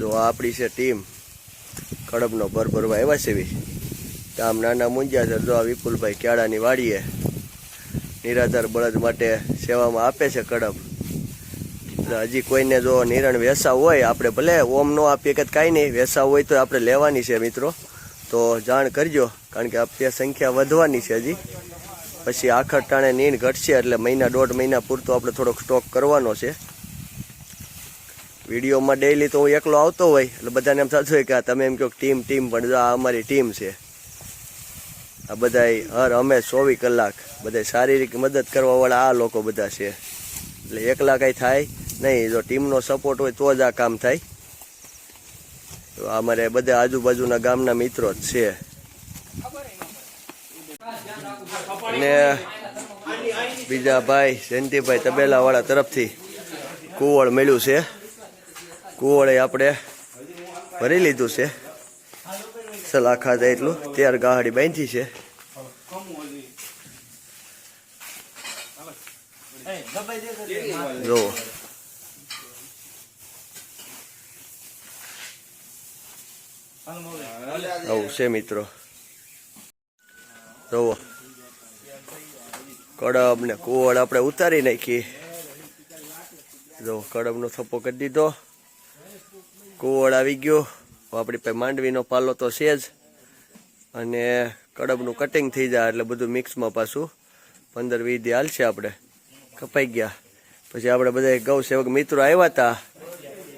જો આપણી છે ટીમ. કડબનો ભર ભરવા સેવી એવી ગામ નાના મુંજ્યા છે, જો આ વિપુલભાઈ ક્યાળાની વાડીએ નિરાધાર બળદ માટે સેવામાં આપે છે કડબ. હજી કોઈને જો નિરણ વેસા હોય, આપણે ભલે ઓમ નો આપીએ કે કાંઈ નહીં વેસા હોય તો આપણે લેવાની છે મિત્રો. તો જાણ કરજો, કારણ કે આપણે સંખ્યા વધવાની છે હજી. પછી આખર ટાણે નીણ ઘટશે, એટલે મહિના દોઢ મહિના પૂરતો આપણે થોડોક સ્ટોક કરવાનો છે. વિડીયોમાં ડેઈલી તો હું એકલો આવતો હોય, એટલે બધાને એમ થતું હોય કે તમે એમ કહો ટીમ ટીમ પણ આ અમારી ટીમ છે. આ બધાય હર અમે ચોવીસ કલાક બધા શારીરિક મદદ કરવાવાળા આ લોકો બધા છે. એટલે એકલા કાંઈ થાય નહીં, જો ટીમનો સપોર્ટ હોય તો જ આ કામ થાય. તો અમારે બધા આજુબાજુના ગામના મિત્રો જ છે. અને બીજા ભાઈ જયંતિભાઈ તબેલાવાળા તરફથી કુવળ મળ્યું છે. કુવળે આપણે ભરી લીધું છે. સલાખા થાય એટલું. ત્યાર ગાહડી બાંધી છે. જો આવું છે મિત્રો. જોવો કડબ ને કુવળ આપણે ઉતારી નાખી જો કડબનો થપ્પો કરી દીધો. કુવળ આવી ગયો. આપણી પાસે માંડવીનો પાલો તો છે જ. અને કડબનું કટિંગ થઈ જાય એટલે બધું મિક્સમાં પાછું પંદર વીસ દી હાલશે આપણે. કપાઈ ગયા. પછી આપણે બધા ગૌ સેવક મિત્રો આવ્યા હતા.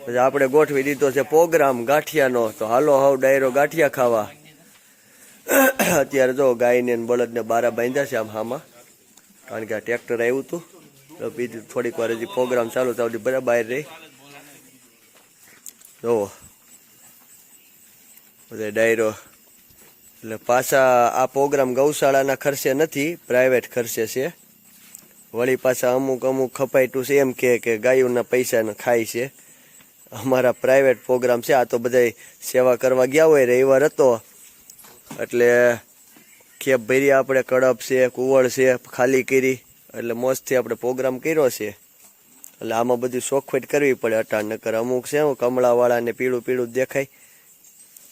પછી આપણે ગોઠવી દીધો છે પ્રોગ્રામ ગાંઠિયાનો. તો હાલો હાવ ડાયરો ગાંઠિયા ખાવા. અત્યારે જો ગાયને બળદને બારા બાંધ્યા છે આમ હામાં. કારણ કે આ ટ્રેક્ટર આવ્યું હતું તો બીજું થોડીક વાર હજી પ્રોગ્રામ ચાલુ થવા બધા બહાર રહી. જોવો બધે ડાયરો એટલે પાછા આ પ્રોગ્રામ ગૌશાળાના ખર્ચે નથી પ્રાઇવેટ ખર્ચે છે વળી પાછા અમુક અમુક ખપાયટું છે એમ કે ગાયોના પૈસા ખાય છે અમારા પ્રાઇવેટ પ્રોગ્રામ છે આ તો બધા સેવા કરવા ગયા હોય રવિવાર હતો એટલે ખેપ ભરી આપણે કડપ છે કુવળ છે ખાલી કરી એટલે મોજથી આપણે પ્રોગ્રામ કર્યો છે એટલે આમાં બધી શોખવેટ કરવી પડે અટાણ, નકર અમુક છે, હું કમળાવાળા ને પીળું પીળું દેખાય.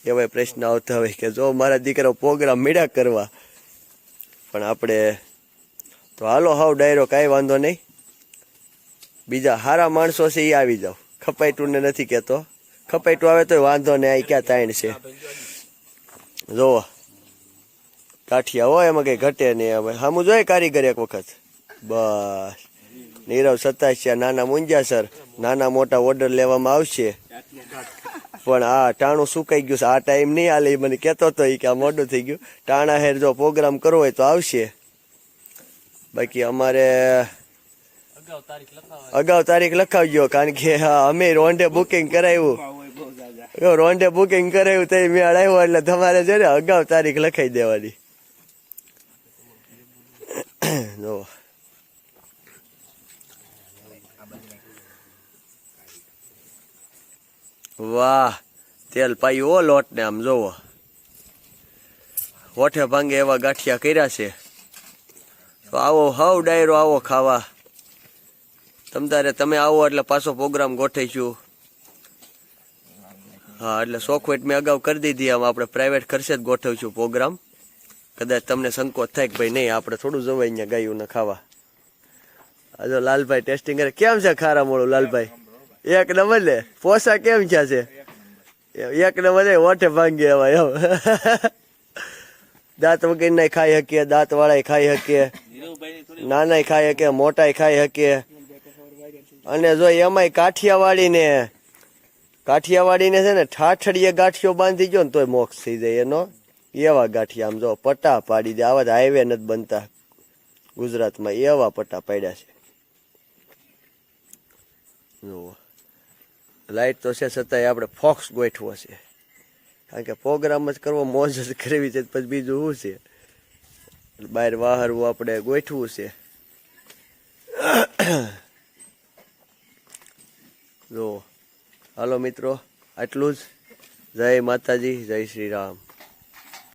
એવાય પ્રશ્ન આવતા હોય કે જો મારા દીકરા પ્રોગ્રામ મેળા કરવા, પણ આપણે તો હાલો હાવ ડાયરો કાંઈ વાંધો નહીં. બીજા સારા માણસો છે એ આવી જાવ ખપાઈટું ને નથી કહેતો. ખપાઈટું આવે તો વાંધો નહીં આ ક્યાં તાણ છે. જોવો. કાઠિયા હોય એમાં કંઈ ઘટે નહીં. હવે સામું જોઈએ કારીગર એક વખત. બસ. નીરવ સતાસિયા, નાના મુંજા સર, નાના મોટા ઓર્ડર લેવામાં આવશે. પણ આ ટાણું સુકાઈ ગયું છે. આ ટાઈમ નહીં હાલે મને કહેતો હતો કે આ મોડું થઈ ગયું. ટાણા હેર જો પ્રોગ્રામ કરવો હોય તો આવશે. બાકી અમારે અગાઉ તારીખ લખાવજો, કારણ કે અમે રોન્ડે બુકિંગ કરાવ્યું રોન્ડે બુકિંગ કરાવ્યું તે મેળ આવ્યો, એટલે તમારે છે ને અગાઉ તારીખ લખાઈ દેવાની. જો. વાહ, તેલ પાયું ઓ લોટ ને આમ જોવો. હોઠે ભાંગે એવા ગાંઠિયા કર્યા છે. તો આવો હાવ ડાયરો આવો ખાવા. તમ તારે તમે આવો એટલે પાછો પ્રોગ્રામ ગોઠવીશું. હા, એટલે સોખવેટ મેં અગાઉ કરી દીધી, આમ આપણે પ્રાઇવેટ ખર્ચે જ ગોઠવીશું પ્રોગ્રામ. કદાચ તમને સંકોચ થાય કે ભાઈ નહીં, આપણે થોડું જવાય અહીંયા ગાયું ને ખાવા. આ લાલભાઈ ટેસ્ટિંગ કરે. કેમ છે ખારા મોળું લાલભાઈ? એક નંબર લે. પોસા કેમ છે છે એક નંબર એ ઓઠે ભાંગી એવા એમ. દાંત વગર ના ખાઈ શકીએ, દાંત વાળા ખાઈ શકીએ, નાનાય ખાઈ શકીએ મોટા ખાઈ શકીએ. અને જો એમાંય કાઠિયાવાડીને કાઠિયાવાડીને છે ને ઠાઠડીએ ગાંઠિયો બાંધી ગયો ને તોય મોક્ષ થઈ જાય એનો. એવા ગાંઠિયા આમ જો પટ્ટા પાડી દે, આવા હાઈવે નથી બનતા ગુજરાતમાં, એવા પટ્ટા પાડ્યા છે. જુઓ. લાઈટ તો છે છતાંય આપણે ફોક્સ ગોઠવો છે. કારણ કે પ્રોગ્રામ જ કરવો, મોજ જ કરવી છે, પછી બીજું શું છે? બહાર વાહરવું આપણે ગોઠવું છે. જો, હાલો મિત્રો, આટલું જ. જય માતાજી, જય શ્રી રામ.